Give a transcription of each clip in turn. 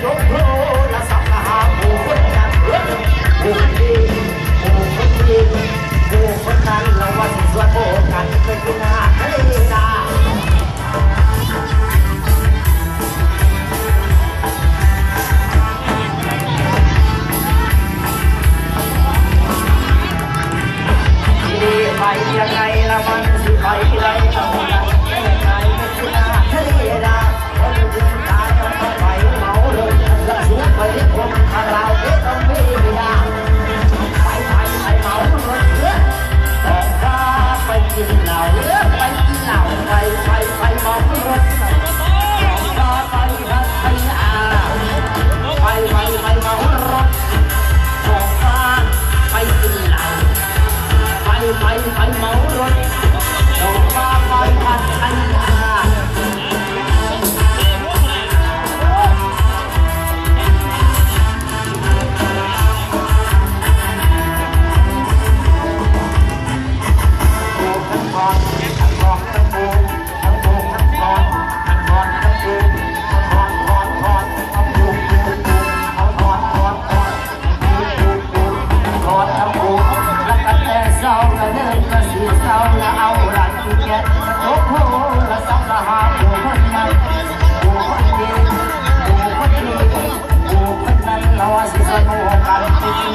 ที่แ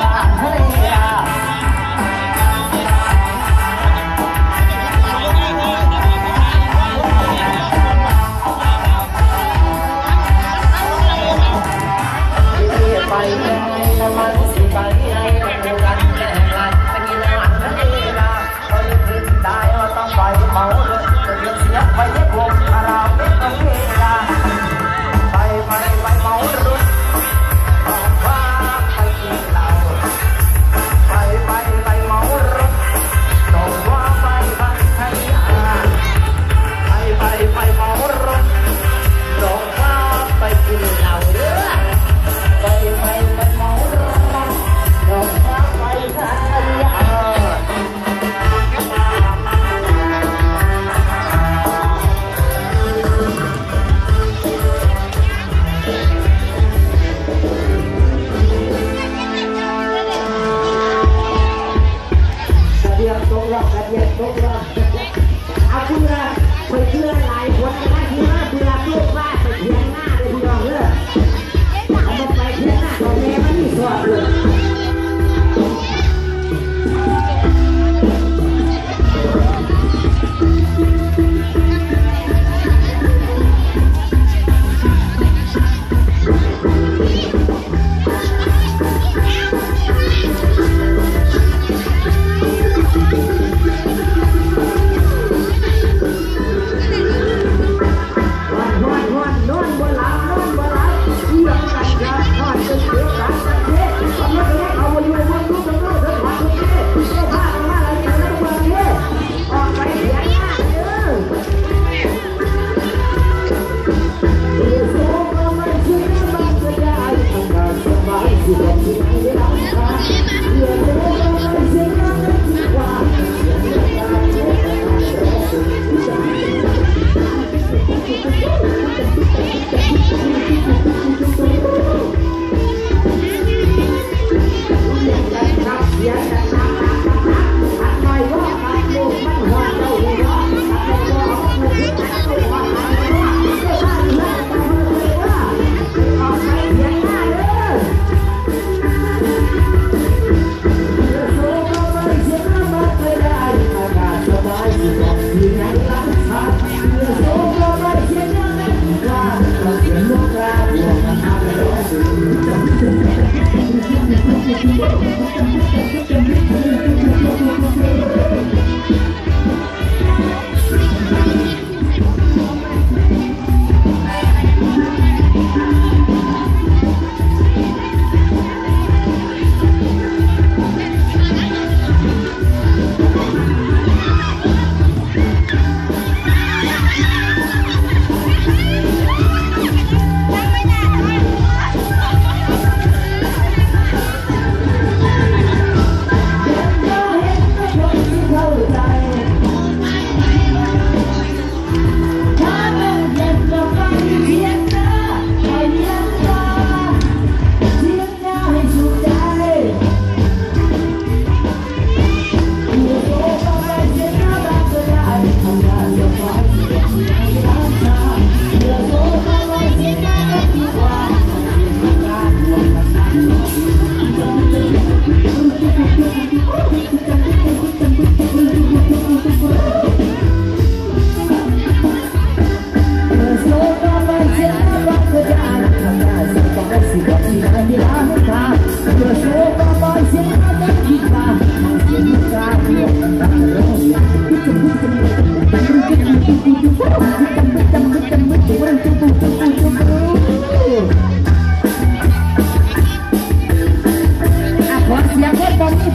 กั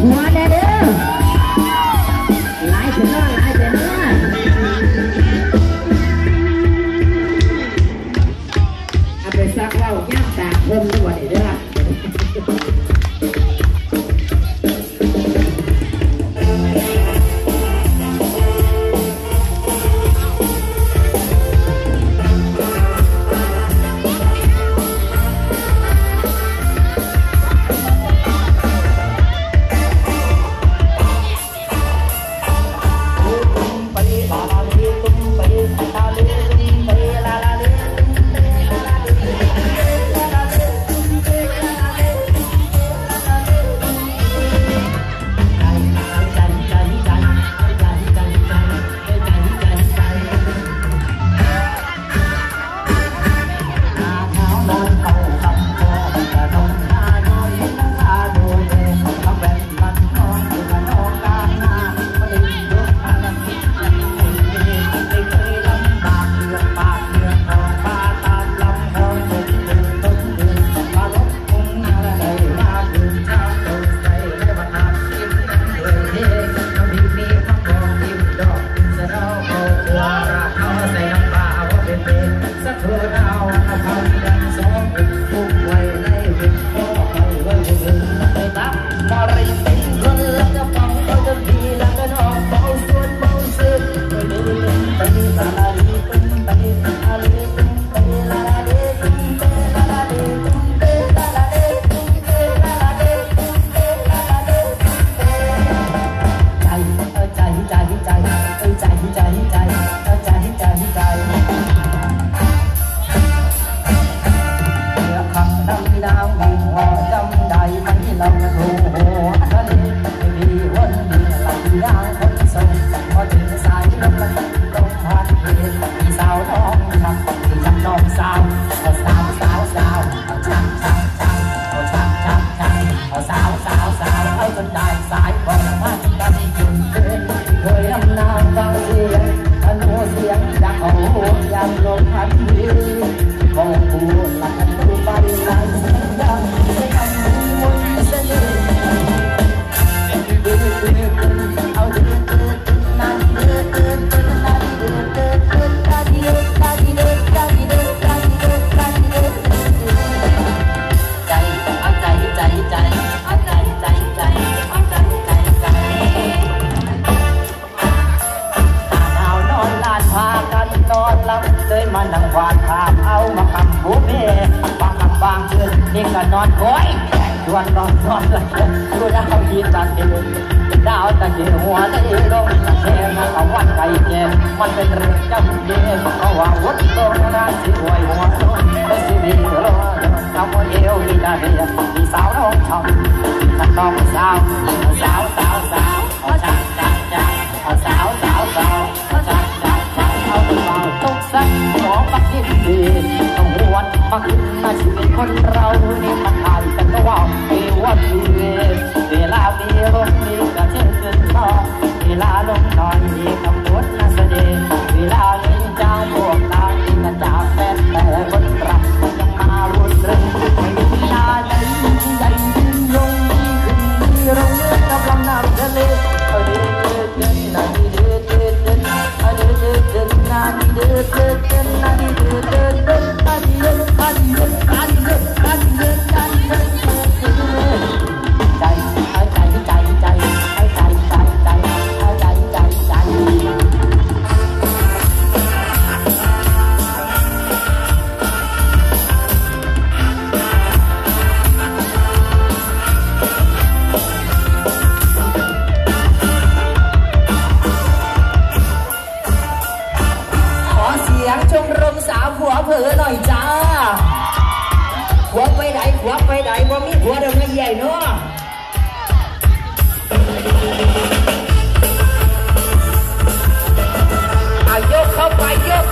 One 大雨滂沱我在 นี่ก็นอนก้อยชวนนอนนอนเลยดูดาวยีตันเดดาวตะเกียหัวตะเกียลงเสียงเขาวันไก่เจ็มันเป็นเรื่องจำเจ็บเอาว่าวัดตรงนั้นสิหวยหัวต้นสิบีโลทำคนเอวมีตาเดียมีสาวน้องชมนักน้องสาวสาวสาวสาวเอาจ้าจ้าจ้าเอาสาวสาวสาวเอาจ้าจ้าจ้าเอาตัวเบาตุ๊กซักหมอปักกินดีต้องรวนปักมาชีวิตคนเรา อหน่อยจ้าหัวไปไหนหัวไปไหนบ่มีหัวเดี๋ยวไม่ใหญ่เนาะอายกเข้าไปยก